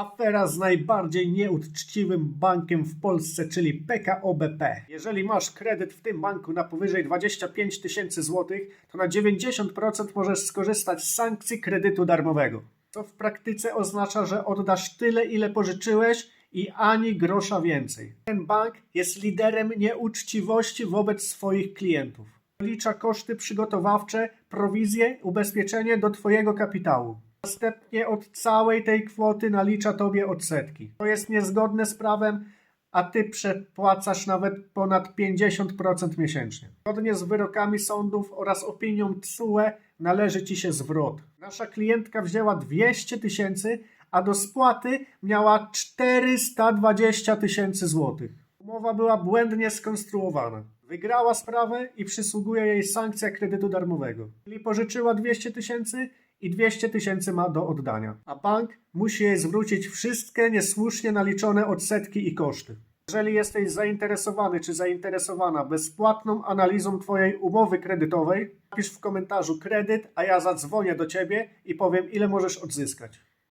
Afera z najbardziej nieuczciwym bankiem w Polsce, czyli PKO BP. Jeżeli masz kredyt w tym banku na powyżej 25 tysięcy złotych, to na 90% możesz skorzystać z sankcji kredytu darmowego. To w praktyce oznacza, że oddasz tyle, ile pożyczyłeś i ani grosza więcej. Ten bank jest liderem nieuczciwości wobec swoich klientów. Licza koszty przygotowawcze, prowizje, ubezpieczenie do Twojego kapitału. Następnie od całej tej kwoty nalicza Tobie odsetki. To jest niezgodne z prawem, a Ty przepłacasz nawet ponad 50% miesięcznie. Zgodnie z wyrokami sądów oraz opinią TSUE należy Ci się zwrot. Nasza klientka wzięła 200 tysięcy, a do spłaty miała 420 tysięcy złotych. Umowa była błędnie skonstruowana. Wygrała sprawę i przysługuje jej sankcja kredytu darmowego. Czyli pożyczyła 200 tysięcy i 200 tysięcy ma do oddania. A bank musi jej zwrócić wszystkie niesłusznie naliczone odsetki i koszty. Jeżeli jesteś zainteresowany czy zainteresowana bezpłatną analizą Twojej umowy kredytowej, napisz w komentarzu kredyt, a ja zadzwonię do Ciebie i powiem ile możesz odzyskać.